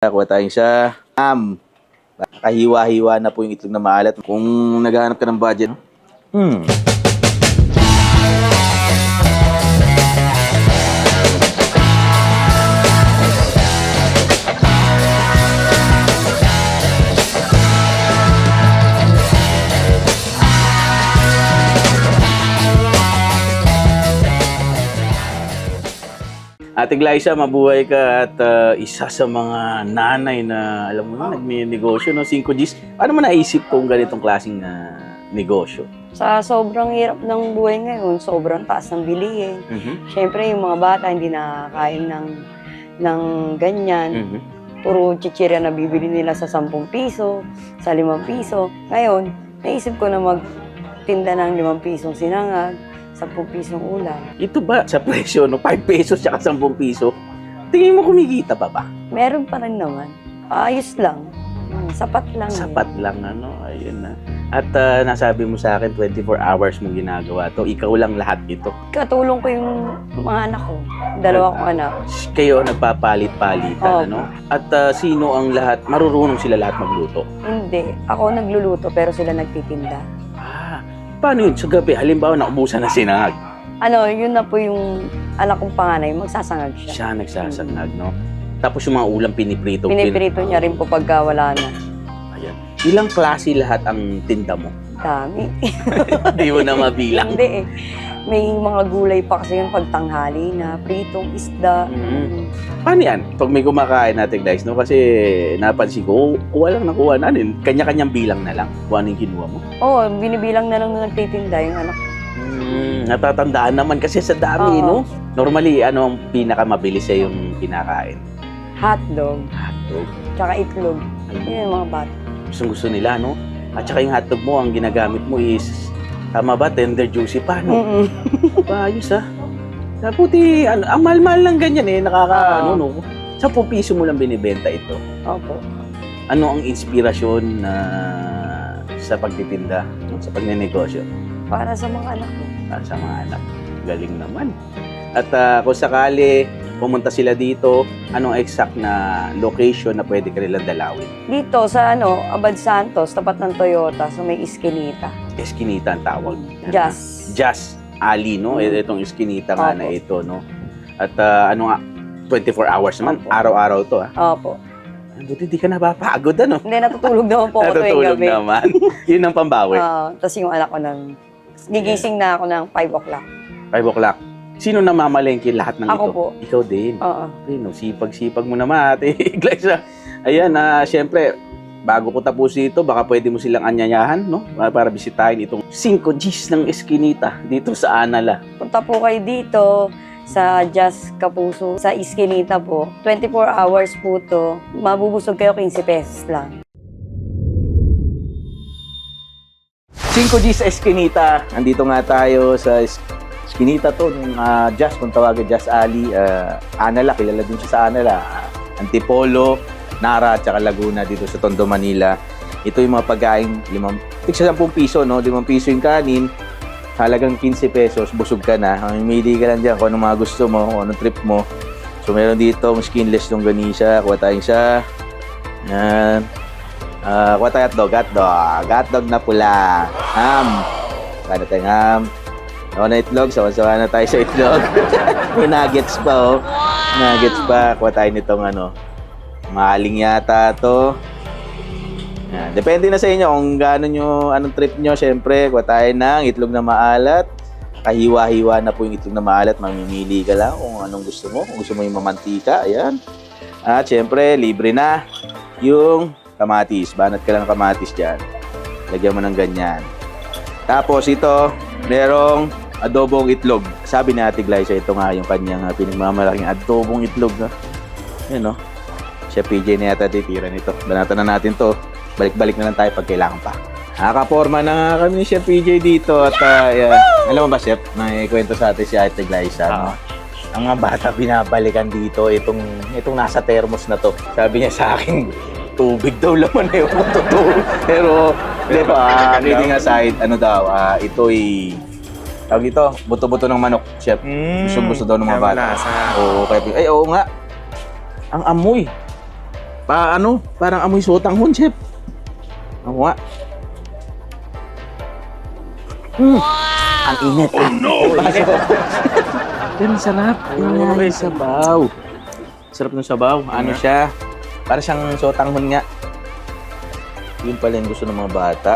Kuha tayo sa am. Kahiwa-hiwa na po yung itlog na maalat. Kung naghahanap ka ng budget, hmm. Ate Glyza, mabuhay ka at uh, isa sa mga nanay na, alam mo na, nagmi-negosyo, no? 5 Gs. Paano mo naisip kung ganitong klaseng uh, negosyo? Sa sobrang hirap ng buhay ngayon, sobrang taas ng bilihin. Mhm. Siyempre, yung mga bata hindi nakakain ng, ng ganyan. Mhm. Puro chichirya na bibili nila sa 10 piso, sa 5 piso. Ngayon, naisip ko na magtinda ng 5 pisong sinangag, 10 pisong ulam. Ito ba sa presyo, no? 5 pesos at 10 piso? Tingin mo kumikita pa ba? Meron pa rin naman. Ayos lang. Hmm, Sapat lang. Sapat lang, ano? Ayun na. At uh, nasabi mo sa akin, 24 hours mong ginagawa to. Ikaw lang lahat ito. Katulong ko yung mga anak ko. Dalawa kong anak. Kayo nagpapalit-palitan, Oo. ano? At uh, sino ang lahat, marurunong sila lahat magluto? Hindi. Ako nagluluto pero sila nagtitinda. Paano yun? Sa gabi, halimbawa, naubusan na sinangag. Ano, yun na po yung anak kong panganay, magsasangag siya. Siya nagsasangag, no? Tapos yung mga ulam piniprito. pin- Piniprito niya rin po pagka wala na. Ayan. Ilang klase lahat ang tinda mo? Dami. Hindi mo na mabilang. Hindi eh. May mga gulay pa kasi yung pagtanghali na, pritong isda. Mhm. Paano yan? Pag may kumakain natin guys, no? Kasi napansin ko, kuha lang na kuha na. Kanya-kanyang bilang na lang. Kung ano yung kinuha mo. Oo, oh, binibilang na lang na nagtitinda yung anak. ko. Hmm, natatandaan naman kasi sa dami, Oo. no? Normally, ano ang pinakamabilis sa yung kinakain? Hotdog, Hotdog. tsaka itlog. Yun yung mga bata. Gustong gusto nila, no? At saka yung hotdog mo, ang ginagamit mo is, tama ba, tender juicy pa, no? Mm-mm. Ayos ah. Puti, ano, ang mahal-mahal lang ganyan eh, nakaka, Oo. ano, no? Sa piso mo lang binibenta ito. Opo. Ano ang inspirasyon na sa pagtitinda, sa pagnenegosyo Para sa mga anak ko. para sa mga anak? Galing naman. At ah, kung sakali pumunta sila dito, anong exact na location na pwede ka nilang dalawin? Dito sa ano, Abad Santos, tapat ng Toyota, sa may Iskinita. Eskinita ang tawag. Jazz. Jazz Ali, no? Mm. Itong eskinita nga Opo. na ito, no? At ah, ano nga, 24 hours naman, araw-araw to, ah. Opo. Buti di ka napapagod, ano? Hindi, natutulog naman po ako tuwing Natutulog gabi. naman. Yun ang pambawi. Ah, Tapos yung anak ko nang, gigising na ako ng 5 o'clock. 5 o'clock. Sino namamalengke lahat ng Ako ito? po. Ikaw din. Oo. Ay, no, sipag-sipag mo naman, ate Glyza. Ayan, ah, syempre, bago ko tapusin ito, baka pwede mo silang anyayahan, no? Para, para bisitahin itong 5 Gs ng Eskinita dito sa Anala. Punta po kayo dito sa Jazz Kapuso, sa Iskinita po. 24 hours po to. Mabubusog kayo 15 pesos lang. 5 Gs Eskinita. Andito nga tayo sa Es- Eskinita to, ng ah, Jazz, kung tawagin Jazz Ali. ah, Anala, kilala din siya sa Anala. Ah, Antipolo, Nara, at saka Laguna dito sa Tondo, Manila. Ito yung mga pagkain, limang, tigsa 10 piso, no? 5 piso yung kanin, halagang 15 pesos, busog ka na. Mamili ka lang dyan kung anong mga gusto mo, kung anong trip mo. So, meron dito, skinless yung ganisa, kuha tayong isa. Yan. Ah, kuha tayo hotdog, hotdog. Hotdog na pula. Ham. Kaya tayong ham. Ako na itlog, sawa-sawa na tayo sa itlog. May nuggets pa, oh. Nuggets pa. Kuha tayo nitong ano. Maling yata to. Yan. Depende na sa inyo kung gaano nyo, anong trip nyo. Siyempre, kuha tayo ng itlog na maalat. Kahiwa-hiwa na po yung itlog na maalat. Mamimili ka lang kung anong gusto mo. Kung gusto mo yung mamantika, ayan. At siyempre, libre na yung kamatis. Banat ka lang ng kamatis dyan. Lagyan mo ng ganyan. Tapos ito, merong adobong itlog. Sabi ni Ate Glyza, ito nga yung kanyang uh, pinagmamalaking adobong itlog. No? Yan, no? Siya PJ na yata titira nito. Banatan na natin to. Balik-balik na lang tayo pag kailangan pa. Nakaporma na nga kami ni Chef PJ dito at uh, yeah. alam mo ba Chef, may kwento sa atin si Ate Glyza. no? Ang mga bata binabalikan dito itong itong nasa thermos na to. Sabi niya sa akin, tubig daw laman na yung totoo. Pero, di ba, uh, kidding aside, ano daw, ah, ito'y tawag ito, buto-buto ng manok, chef. Mm, Gusto-gusto daw ng mga kaya bata. malasa. Oo, kaya, ay, oo nga. Ang amoy. Pa, ano? Parang amoy sotanghon, chef. Ako nga. Mm. Ang init. Oh, no! Pero sarap. Yun nga yung sabaw. Sarap ng sabaw. Ano siya? Para siyang sotanghon nga. Yun pala yung gusto ng mga bata.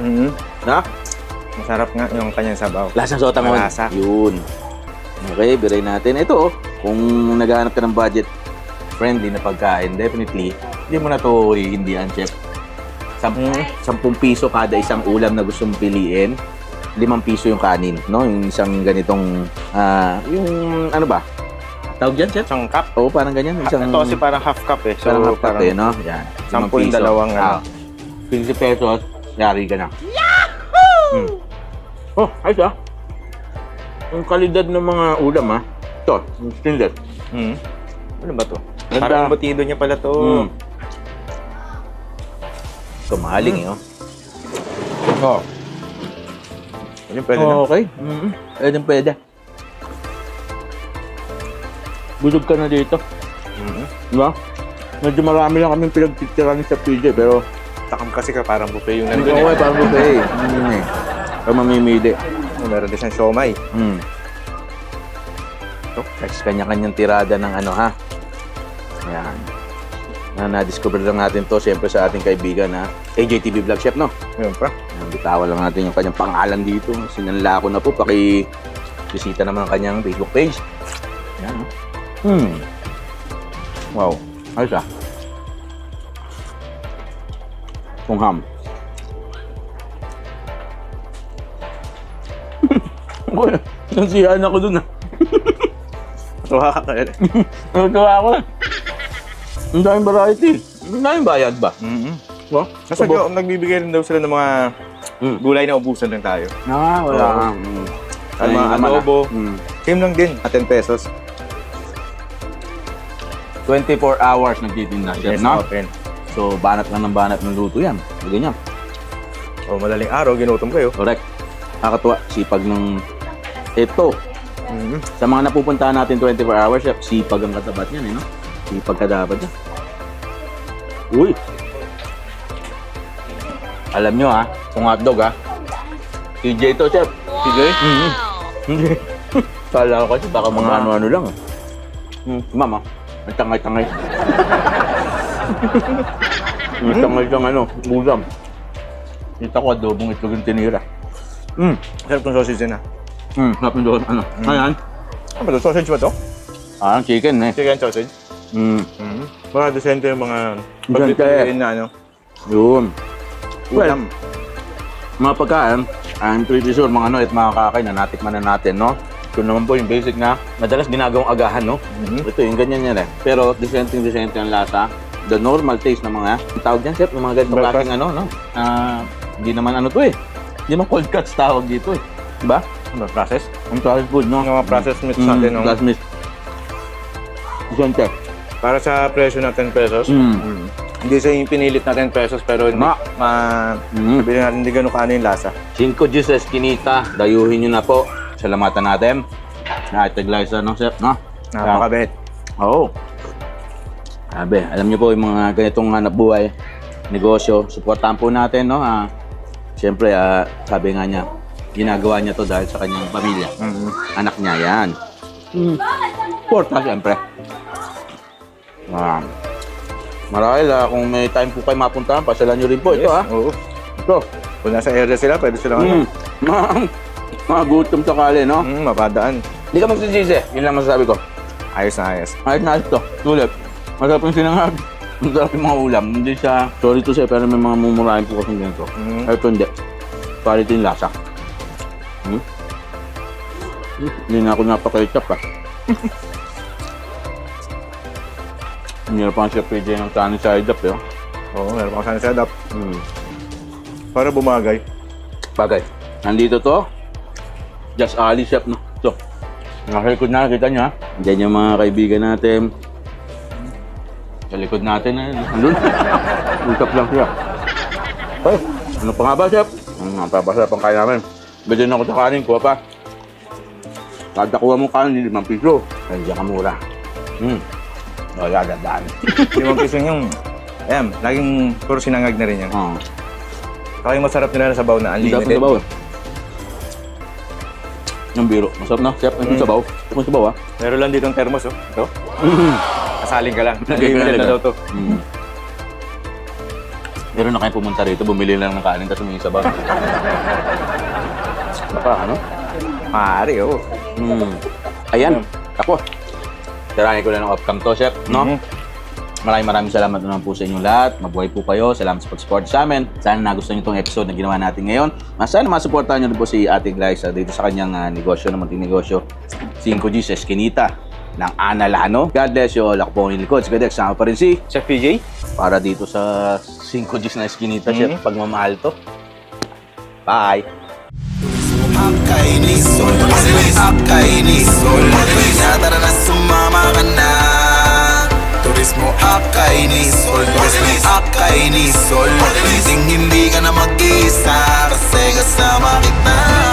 Mhm. Na? Masarap nga yung kanyang sabaw. Lasang sotanghon. Malasa. Yun. Okay, biray natin. Ito, oh, kung naghahanap ka ng budget friendly na pagkain, definitely, hindi mo na to hihindihan, chef. Sam- Sampung piso kada isang ulam na gusto mong piliin. Limang piso yung kanin, no? Yung isang ganitong, ah, yung ano ba? Tawag dyan, chef? Isang cup. Oo, parang ganyan. Isang, Ito kasi parang half cup eh. So, parang half cup eh, no? Yan. Sampu yung dalawang Ah, ano. 20 pesos, yari ka na. Yahoo! Hmm. Oh, ayos ah. Yung kalidad ng mga ulam ah. Ito, yung stainless. Mhm. Ano ba to? Ganda. Parang butido niya pala to. Mm. Ito, mahaling eh, oh. Oh. Yun pwede na. okay. Mm-hmm. Pwede, pwede. Busog ka na dito. Mhm. Di ba? Medyo marami lang kami pinagtitiranin sa PJ, pero Takam kasi ka parang buffet yung nandun ko eh. parang buffet eh. Ano eh. Kaya mamimili. Oh, Meron din siyang siomay. Hmm. Ito, next kanya-kanyang tirada ng ano ha. Ayan. Na na-discover lang natin to siyempre sa ating kaibigan na AJTV Vlog Chef, no? Yun pa. Ayan, bitawan lang natin yung kanyang pangalan dito. Sinanla ko na po, paki bisita naman ang kanyang Facebook page. Ayan, no? Hmm. Wow. Ayos ah. Kung ham. Uy, nasiyahan ako dun ah. Tuwa ka talaga. Natuwa ako. Ang daming variety. Ang daming bayad ba? Mhm. Ba? Kasi nag- nagbibigay rin daw sila ng mga Mm. gulay na ubusan lang tayo. Ah, wala. Oo. Mm. Ang mga ah. adobo. Mm. Same lang din. At 10 pesos. 24 hours nagtitinda siya, no? open. So, banat lang ng banat ng luto yan. Ganyan. O madaling araw, ginutom kayo. Correct. Nakakatuwa. Sipag ng... Ito, Mhm. sa mga napupuntahan natin 24 hours, chef, sipag ang katapat niyan, eh, no? Sipag kadapat niya. Uy! Alam nyo, ha? Kung hotdog, ha? TJ to, chef. TJ? Mhm. Hindi. Kala ko kasi baka mga ano-ano lang, ah. Hmm, mama, may tangay-tangay. may tangay kang ano, ulam. Kita ko adobong itlog yung tinira. Hmm, Sarap ng sausage din ah. hmm, sarap yung doon, ano. Ayan. Ano ba to? Sausage ba to? Ah, chicken eh. Chicken sausage? Hmm, Mhm. Mga decente yung mga pagpipiliin na ano. yun. Well, Ulam. mga pagkain, I'm pretty sure mga ano at mga kakain na natikman na natin, no? Ito naman po yung basic na madalas ginagawang agahan, no? Mhm. Ito yung ganyan yan eh. Pero disente-disente ang lasa. The normal taste ng mga, tawag dyan, chef, ng mga ganitong Breakfast. klaseng ano, no? Ah, hindi naman ano to eh. Hindi naman cold cuts tawag dito eh. Diba? Ano, process? Ang processed food, no? Yung mga processed meats Mm, natin, no? processed meat. Disente. Para sa presyo na 10 pesos, Mm. mm. hindi sa yung pinilit na 10 pesos, pero hindi, Ma. ma, Mm. sabihin natin hindi ganun kaano yung lasa. Cinco juices kinita. Dayuhin nyo na po. Salamatan natin. Nakitaglay sa no, chef, no? Napakabait. Oo. Sabi, alam niyo po yung mga ganitong hanap buhay, negosyo, suportahan po natin, no? Ah, Siyempre, ah, sabi nga niya, ginagawa niya to dahil sa kanyang pamilya. Mhm. Anak niya yan. Mm. Suporta, siyempre. Ah, marahil, ah, kung may time po kayo mapuntahan, pasalan niyo rin po. Ito, ah. Oo. Ito. Kung nasa area sila, pwede silang ano, Mm. Mga, mga gutom sakali, no? mm, mapadaan. Hindi ka magsisisi. Yun lang masasabi ko. Ayos na ayos. Ayos na ayos to. Tulad. Masarap yung sinangag. Masarap yung mga ulam. Hindi siya, sorry to say, pero may mga mumurahin po kasing ganito. Mm. Ito hindi. Quality yung lasa. Hmm? Hmm, Hindi na ako napaka-ketchup ah. Hindi na pa siya PJ ng sunny side up eh. Oo, meron pa sana setup. Hmm. Para bumagay. Bagay. Nandito to. Just Ali Chef, no? Ito. Nasa likod na, kita nyo ha? Diyan yung mga kaibigan natin. Sa likod natin na yun. Andun. Usap lang siya. Ay, ano pa nga ba, Chef? Ang napapasarap ang kaya namin. Bigyan ako sa kanin, kuha pa. Kada kuha mo kanin, limang piso. Ay, diyan ka mura. Hmm. Oh, gagandaan. Limang piso yung, ayan, laging puro sinangag na rin yan. Oo. Saka yung masarap nila na sabaw na ng unlimited. sabaw eh. Yung biro. Masarap na. Chef, yung Mm. sabaw. Yung sabaw ah. Meron lang dito thermos, oh. Ito, kasaling ka lang. Lang na daw to. Mm. Meron na kayo pumunta rito, bumili lang ng kanin, tapos may sabaw. Baka ano? Maaari, oo. Mm. Ayan, ako. Tirahin ko lang ng outcome to, chef. No? Mhm. Maraming maraming salamat naman po sa inyong lahat. Mabuhay po kayo. Salamat sa pag-support sa amin. Sana nagustuhan niyo itong episode na ginawa natin ngayon. Sana masuportahan niyo din po si Ate Glyza dito sa kanyang ah, negosyo na munting negosyo. 5G sa Eskinita ng Ana Lano. God bless you all. Ako po ang ilikod. Sige, Dex. Sama pa rin si Chef PJ? para dito sa 5G na Eskinita, chef. Mhm. Pagmamahal to. Bye! Akainis, sol Akainis, sol Tara na sumama ka na Turismo Akainis, sol Akainis, sol Hindi hindi ka na mag-isa. Kasi kasama kita